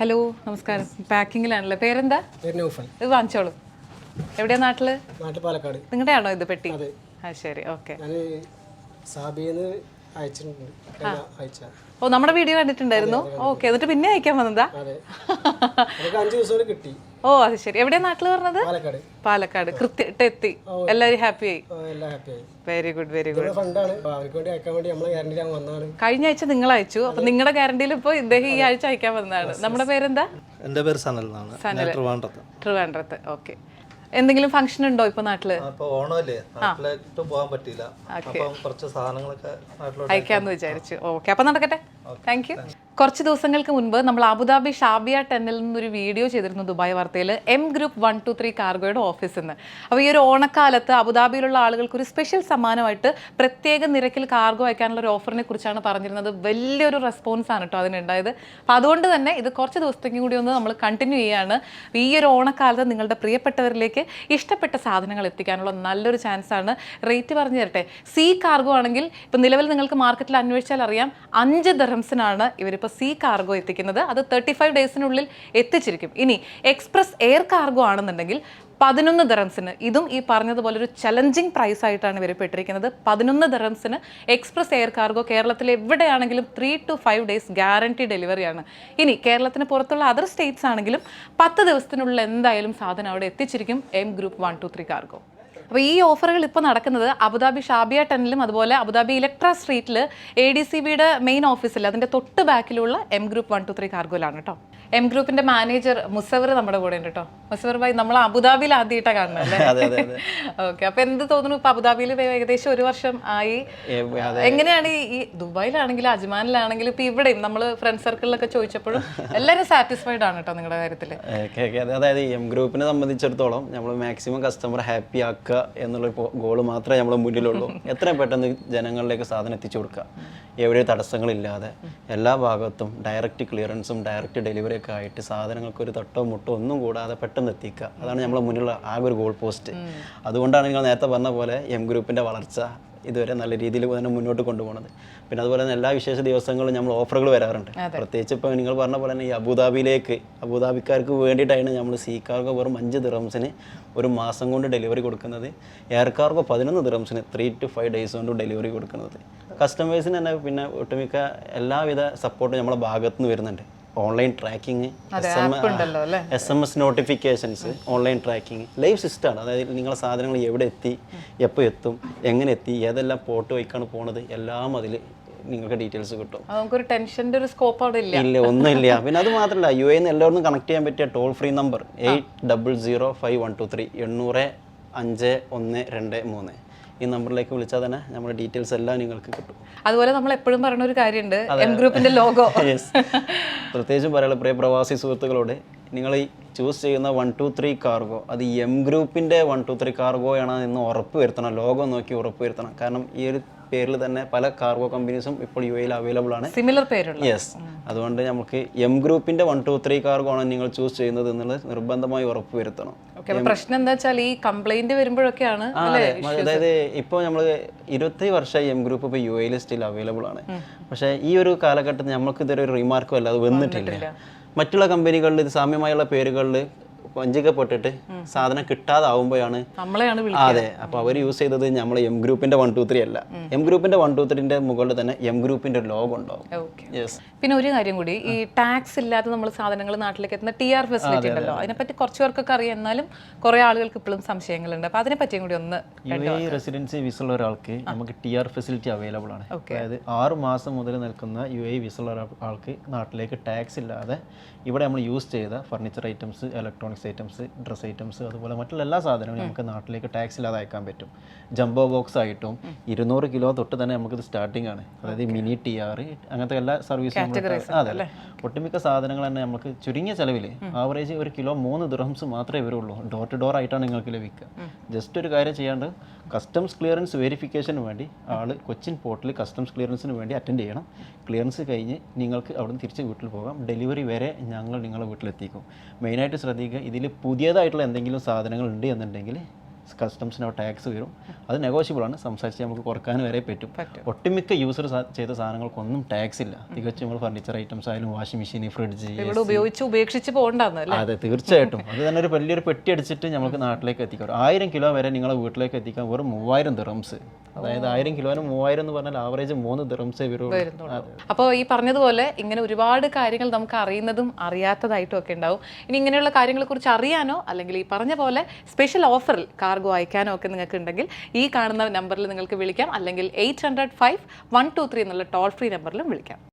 Hello നമസ്കാരം. പാക്കിങ്ങിലാണല്ലോ? പേരെന്താ? ഇത് വാങ്ങിച്ചോളൂ. എവിടെയാ നാട്ടിൽ? നാട്ടിൽ പാലക്കാട്. നിങ്ങളുടെ ആണോ ഇത് പെട്ടി? ആ ശരി. ഓക്കെ. സാബിന്ന് അയച്ചിട്ടുണ്ട്. ഓ നമ്മുടെ വീഡിയോ കണ്ടിട്ടുണ്ടായിരുന്നു? ഓക്കെ എന്നിട്ട് പിന്നെ അയക്കാൻ വന്നതാ? അഞ്ച് ദിവസം കിട്ടി. ഓ അത് ശരി. എവിടെയാ നാട്ടിൽ പറഞ്ഞത് പാലക്കാട്. പാലക്കാട്. കൃത്യമായിട്ട് എത്തി. എല്ലാവരും ഹാപ്പി ആയി വെരി ഗുഡ് വെരി ഗുഡ് കഴിഞ്ഞ ആഴ്ച നിങ്ങൾ അയച്ചു. അപ്പൊ നിങ്ങളുടെ ഗ്യാരണ്ടിയിൽ ഇപ്പൊ ഇദ്ദേഹം ഈ ആഴ്ച അയക്കാൻ വന്നതാണ്. നമ്മുടെ പേരെന്താ? എന്റെ പേര് സനൽ എന്നാണ്. ഞാൻ ട്രിവാൻഡ്രത്ത്. ട്രിവാൻഡ്രത്ത്. ഓക്കെ. എന്തെങ്കിലും ഫംഗ്ഷൻ ഉണ്ടോ ഇപ്പൊ നാട്ടിൽ? ഓണമല്ലേ? നാട്ടിലേക്ക് പോകാൻ പറ്റിയില്ല. അപ്പം കുറച്ച് സാധനങ്ങളൊക്കെ നാട്ടിലോട്ട് അയക്കാന്ന് വിചാരിച്ചു. ഓക്കെ അപ്പൊ നടക്കട്ടെ. താങ്ക് യു കുറച്ച് ദിവസങ്ങൾക്ക് മുൻപ് നമ്മൾ അബുദാബി ഷാബിയ ടെന്നിൽ നിന്നൊരു വീഡിയോ ചെയ്തിരുന്നു ദുബായ് വാർത്തയിൽ M group one two three കാർഗോയുടെ ഓഫീസിൽ നിന്ന് അപ്പോൾ ഈ ഒരു ഓണക്കാലത്ത് അബുദാബിയിലുള്ള ആളുകൾക്ക് ഒരു സ്പെഷ്യൽ സമ്മാനമായിട്ട് പ്രത്യേക നിരക്കിൽ കാർഗോ അയക്കാനുള്ള ഒരു ഓഫറിനെ കുറിച്ചാണ് പറഞ്ഞിരുന്നത്. വലിയൊരു റെസ്പോൺസ് ആണ് കേട്ടോ അതിനുണ്ടായത്. അപ്പോൾ അതുകൊണ്ട് തന്നെ ഇത് കുറച്ച് ദിവസത്തേക്കും കൂടി ഒന്ന് നമ്മൾ കണ്ടിന്യൂ ചെയ്യാണ്. ഈ ഒരു ഓണക്കാലത്ത് നിങ്ങളുടെ പ്രിയപ്പെട്ടവരിലേക്ക് ഇഷ്ടപ്പെട്ട സാധനങ്ങൾ എത്തിക്കാനുള്ള നല്ലൊരു ചാൻസ് ആണ്. റേറ്റ് പറഞ്ഞു തരട്ടെ. സി കാർഗോ ആണെങ്കിൽ ഇപ്പോൾ നിലവിൽ നിങ്ങൾക്ക് മാർക്കറ്റിൽ അന്വേഷിച്ചാൽ അറിയാം അഞ്ച് ദർഹംസിനാണ് ഇവരിപ്പോൾ സി കാർഗോ എത്തിക്കുന്നത് അത് തേർട്ടി ഫൈവ് ഡേയ്സിനുള്ളിൽ എത്തിച്ചിരിക്കും. ഇനി എക്സ്പ്രസ് എയർ കാർഗോ ആണെന്നുണ്ടെങ്കിൽ പതിനൊന്ന് ദറംസിന് ഇതും ഈ പറഞ്ഞതുപോലെ ഒരു ചലഞ്ചിങ് പ്രൈസ് ആയിട്ടാണ് ഇവർ പെട്ടിരിക്കുന്നത് പതിനൊന്ന് ദറംസിന് എക്സ്പ്രസ് എയർ കാർഗോ കേരളത്തിൽ എവിടെയാണെങ്കിലും three two five days guarantee ഡെലിവറിയാണ് ഇനി കേരളത്തിന് പുറത്തുള്ള അതർ സ്റ്റേറ്റ്സ് ആണെങ്കിലും പത്ത് ദിവസത്തിനുള്ളിൽ എന്തായാലും സാധനം അവിടെ എത്തിച്ചിരിക്കും. M group one two three cargo അപ്പോൾ ഈ ഓഫറുകൾ ഇപ്പോൾ നടക്കുന്നത് അബുദാബി ഷാബിയ ടെന്നിലും അതുപോലെ അബുദാബി ഇലക്ട്ര സ്ട്രീറ്റിൽ എ ഡി സി ബിയുടെ മെയിൻ ഓഫീസിൽ അതിന്റെ തൊട്ട് ബാക്കിലുള്ള M group one two three കാർഗോയിലാണ് കേട്ടോ. എം ഗ്രൂപ്പിന്റെ മാനേജർ മുസവർ നമ്മുടെ കൂടെ ഉണ്ട് കേട്ടോ മുസവർ ഭായി നമ്മൾ അബുദാബിയിൽ ആദ്യമായിട്ടാണ് കാണുന്നത് ഓക്കെ അപ്പൊ എന്ത് തോന്നുന്നു ഇപ്പൊ അബുദാബിയിൽ ഏകദേശം ഒരു വർഷം ആയി? എങ്ങനെയാണ് ഈ- ദുബായിലാണെങ്കിലും അജ്മാനിലാണെങ്കിലും ഇപ്പൊ ഇവിടെയും നമ്മൾ ഫ്രണ്ട് സർക്കിളിലൊക്കെ ചോദിച്ചപ്പോഴും എല്ലാവരും സാറ്റിസ്ഫൈഡ് ആണ് കേട്ടോ നിങ്ങളുടെ കാര്യത്തിൽ അതായത് എം ഗ്രൂപ്പിനെ സംബന്ധിച്ചിടത്തോളം നമ്മൾ മാക്സിമം കസ്റ്റമർ ഹാപ്പി ആക്കുക എന്നുള്ള ഗോൾ മാത്രമേ നമ്മളെ മുന്നിലുള്ളൂ. എത്രയും പെട്ടെന്ന് ജനങ്ങളിലേക്ക് സാധനം എത്തിച്ചു കൊടുക്കുക എവിടെ തടസ്സങ്ങളില്ലാതെ എല്ലാ ഭാഗത്തും ഡയറക്റ്റ് ക്ലിയറൻസും ഡയറക്റ്റ് ഡെലിവറി ഒക്കെ ആയിട്ട് സാധനങ്ങൾക്ക് ഒരു തട്ടോ മുട്ടോ ഒന്നും കൂടാതെ പെട്ടെന്ന് എത്തിക്കുക. അതാണ് നമ്മളെ മുന്നിലുള്ള ആകെ ഒരു ഗോൾ പോസ്റ്റ് അതുകൊണ്ടാണ് നിങ്ങൾ നേരത്തെ പറഞ്ഞ പോലെ എം ഗ്രൂപ്പിന്റെ വളർച്ച ഇതുവരെ നല്ല രീതിയിൽ തന്നെ മുന്നോട്ട് കൊണ്ടുപോകുന്നത്. പിന്നെ അതുപോലെ തന്നെ എല്ലാ വിശേഷ ദിവസങ്ങളും നമ്മൾ ഓഫറുകൾ വരാറുണ്ട്. പ്രത്യേകിച്ച് ഇപ്പോൾ നിങ്ങൾ പറഞ്ഞ പോലെ തന്നെ ഈ അബുദാബിയിലേക്ക് അബുദാബിക്കാർക്ക് വേണ്ടിയിട്ടാണ് നമ്മൾ സീ കാർഗോ വെറും അഞ്ച് ദിറംസിന് ഒരു മാസം കൊണ്ട് ഡെലിവറി കൊടുക്കുന്നത്. എയർ കാർഗോ പതിനൊന്ന് ദിറംസിന് ത്രീ ടു ഫൈവ് ഡേയ്സ് കൊണ്ട് ഡെലിവറി കൊടുക്കുന്നത്. കസ്റ്റമേഴ്സിന് തന്നെ പിന്നെ ഒട്ടുമിക്ക എല്ലാവിധ സപ്പോർട്ടും നമ്മളെ ഭാഗത്തുനിന്ന് വരുന്നുണ്ട്. ഓൺലൈൻ അല്ലേ? S M S notifications online tracking. Live സിസ്റ്റമാണ് അതായത് നിങ്ങളെ സാധനങ്ങൾ എവിടെ എത്തി എപ്പോൾ എത്തും എങ്ങനെ എത്തി ഏതെല്ലാം പോർട്ട് വഴിക്കാണ് പോണത് എല്ലാം അതിൽ നിങ്ങൾക്ക് ഡീറ്റെയിൽസ് കിട്ടും. നമുക്കൊരു ടെൻഷന്റെ ഒരു സ്കോപ്പ് അവിടെ ഇല്ല. ഇല്ല ഒന്നുമില്ല. പിന്നെ അത് മാത്രമല്ല യു എന്ന് എല്ലാവർക്കും കണക്ട് ചെയ്യാൻ പറ്റിയ toll free number eight double zero five one two three എണ്ണൂറ് അഞ്ച് ഒന്ന് രണ്ട് മൂന്ന്. ഈ നമ്പറിലേക്ക് വിളിച്ചാൽ തന്നെ നമ്മുടെ ഡീറ്റെയിൽസ് എല്ലാം നിങ്ങൾക്ക് കിട്ടും. അതുപോലെ നമ്മൾ എപ്പോഴും പറയുന്ന ഒരു കാര്യമുണ്ട് എം ഗ്രൂപ്പിന്റെ ലോഗോ യെസ് പ്രത്യേകിച്ചും പറയാനുള്ള പ്രിയ പ്രവാസി സുഹൃത്തുക്കളോട് നിങ്ങൾ ഈ ചൂസ് ചെയ്യുന്ന വൺ ടു ത്രീ കാർഗോ അത് എം ഗ്രൂപ്പിന്റെ വൺ ടു ത്രീ കാർഗോ ആണ് എന്ന് ഉറപ്പ് വരുത്തണം ലോഗോ നോക്കി ഉറപ്പ് വരുത്തണം. കാരണം ഈ ഒരു പേരിൽ തന്നെ പല കാർഗോ കമ്പനീസും ഇപ്പോൾ യു എയിൽ അവൈലബിൾ ആണ്. സിമിലർ പേരുള്ള. യെസ് അതുകൊണ്ട് നമുക്ക് എം ഗ്രൂപ്പിന്റെ വൺ ടു ത്രീ കാർഗോ ആണ് നിങ്ങൾ ചൂസ് ചെയ്യുന്നത് എന്നുള്ളത് നിർബന്ധമായി ഉറപ്പ് വരുത്തണം. പ്രശ്നം എന്താ വെച്ചാൽ ഈ കംപ്ലൈന്റ് വരുമ്പോഴൊക്കെയാണ്. അതായത് ഇപ്പോൾ നമ്മൾ ഇരുപത്തി വർഷമായി എം ഗ്രൂപ്പ് ഇപ്പോൾ യു എയിൽ സ്റ്റിൽ അവൈലബിൾ ആണ്. പക്ഷെ ഈ ഒരു കാലഘട്ടത്തിൽ നമ്മൾക്ക് ഇതൊരു റിമാർക്കും അല്ല അത് വന്നിട്ടില്ല. മറ്റുള്ള കമ്പനികളിൽ ഇത് സാമ്യമായുള്ള പേരുകളിൽ വഞ്ചിക്കപ്പെട്ടിട്ട് സാധനം കിട്ടാതാവുമ്പോഴാണ് അതെ അപ്പോൾ അവർ യൂസ് ചെയ്തത് നമ്മൾ എം ഗ്രൂപ്പിന്റെ വൺ ടു ത്രീ അല്ല. എം ഗ്രൂപ്പിന്റെ വൺ ടു ത്രീന്റെ മുകളിൽ തന്നെ എം ഗ്രൂപ്പിന്റെ ലോഗോ ഉണ്ടാവും. പിന്നെ ഒരു കാര്യം കൂടി ഈ ടാക്സ് ഇല്ലാതെ നമ്മൾ സാധനങ്ങൾ നാട്ടിലേക്ക് എത്തുന്ന ടി ആർ ഫെസിലിറ്റി ഉണ്ടല്ലോ. അതിനെപ്പറ്റി കുറച്ച് പേർക്കൊക്കെ അറിയാം. എന്നാലും കുറെ ആളുകൾക്ക് ഇപ്പോഴും സംശയങ്ങളുണ്ട്. അപ്പൊ അതിനെ പറ്റിയും കൂടി ഒന്ന് റെസിഡൻസി വിസ ഉള്ള ഒരാൾക്ക് നമുക്ക് ടി ആർ ഫെസിലിറ്റി അവൈലബിൾ ആണ്. അതായത് ആറ് മാസം മുതൽ നിൽക്കുന്ന യു എ വിസ ഉള്ള ഒരാൾക്ക് നാട്ടിലേക്ക് ടാക്സ് ഇല്ലാതെ ഇവിടെ നമ്മൾ യൂസ് ചെയ്ത furniture items electronics items dress items അതുപോലെ മറ്റുള്ള എല്ലാ സാധനങ്ങളും നമുക്ക് നാട്ടിലേക്ക് ടാക്സ് ഇല്ലാതെ അയക്കാൻ പറ്റും. ജംബോ ബോക്സ് ആയിട്ടും ഇരുന്നൂറ് കിലോ തൊട്ട് തന്നെ നമുക്കിത് സ്റ്റാർട്ടിംഗ് ആണ്. അതായത് മിനി ടി ആർ അങ്ങനത്തെ എല്ലാ സർവീസും അതെ ഒട്ടുമിക്ക സാധനങ്ങൾ തന്നെ നമുക്ക് ചുരുങ്ങിയ ചെലവിൽ ആവറേജ് ഒരു കിലോ മൂന്ന് ദുർഹംസ് മാത്രമേ വരുള്ളൂ ഡോർ ടു ഡോർ ആയിട്ടാണ് നിങ്ങൾക്ക് ലഭിക്കുക. ജസ്റ്റ് ഒരു കാര്യം ചെയ്യാണ്ട് കസ്റ്റംസ് ക്ലിയറൻസ് വെരിഫിക്കേഷന് വേണ്ടി ആൾ കൊച്ചിൻ പോർട്ടിൽ കസ്റ്റംസ് ക്ലിയറൻസിന് വേണ്ടി അറ്റൻഡ് ചെയ്യണം. ക്ലിയറൻസ് കഴിഞ്ഞ് നിങ്ങൾക്ക് അവിടെ നിന്ന് തിരിച്ച് വീട്ടിൽ പോകാം. ഡെലിവറി വരെ ഞങ്ങൾ നിങ്ങളെ വീട്ടിലെത്തിക്കും. മെയിനായിട്ട് ശ്രദ്ധിക്കുക ഇതിൽ പുതിയതായിട്ടുള്ള എന്തെങ്കിലും സാധനങ്ങൾ ഉണ്ട് എന്നുണ്ടെങ്കിൽ കസ്റ്റംസിന് ടാക്സ് വരും. അത് നെഗോഷ്യബിൾ ആണ്. സംസാരിച്ച് നമുക്ക് കുറയ്ക്കാൻ വരെ പറ്റും. ഒട്ടുമിക്ക യൂസർ ചെയ്ത സാധനങ്ങൾക്കൊന്നും ടാക്സ് ഇല്ല. തികച്ചും നമ്മൾ ഫർണിച്ചർ ഐറ്റംസ് ആയാലും വാഷിംഗ് മെഷീൻ ഫ്രിഡ്ജ് ഉപയോഗിച്ച് ഉപേക്ഷിച്ച് പോകണ്ടെന്ന് അതെ തീർച്ചയായിട്ടും. അത് തന്നെ ഒരു വലിയൊരു പെട്ടി അടിച്ചിട്ട് നമുക്ക് നാട്ടിലേക്ക് എത്തിക്കാം. ഒരു ആയിരം കിലോ വരെ നിങ്ങളെ വീട്ടിലേക്ക് എത്തിക്കാൻ വെറും മൂവായിരം ദിറംസ് അതായത് ആയിരം കിലോന് മൂവായിരം എന്ന് പറഞ്ഞാൽ ആവറേജ് മൂന്ന് ദിറംസേ വരുള്ളൂ. അപ്പോൾ ഈ പറഞ്ഞതുപോലെ ഇങ്ങനെ ഒരുപാട് കാര്യങ്ങൾ നമുക്ക് അറിയുന്നതും അറിയാത്തതായിട്ടും ഒക്കെ ഉണ്ടാവും. ഇനി ഇങ്ങനെയുള്ള കാര്യങ്ങളെ കുറിച്ച് അറിയാനോ അല്ലെങ്കിൽ ഈ പറഞ്ഞ പോലെ സ്പെഷ്യൽ ഓഫറിൽ കാർഗോ അയക്കാനോ ഒക്കെ നിങ്ങൾക്ക് ഉണ്ടെങ്കിൽ ഈ കാണുന്ന നമ്പറിൽ നിങ്ങൾക്ക് വിളിക്കാം. അല്ലെങ്കിൽ eight hundred five one two three എന്നുള്ള ടോൾ ഫ്രീ നമ്പറിലും വിളിക്കാം.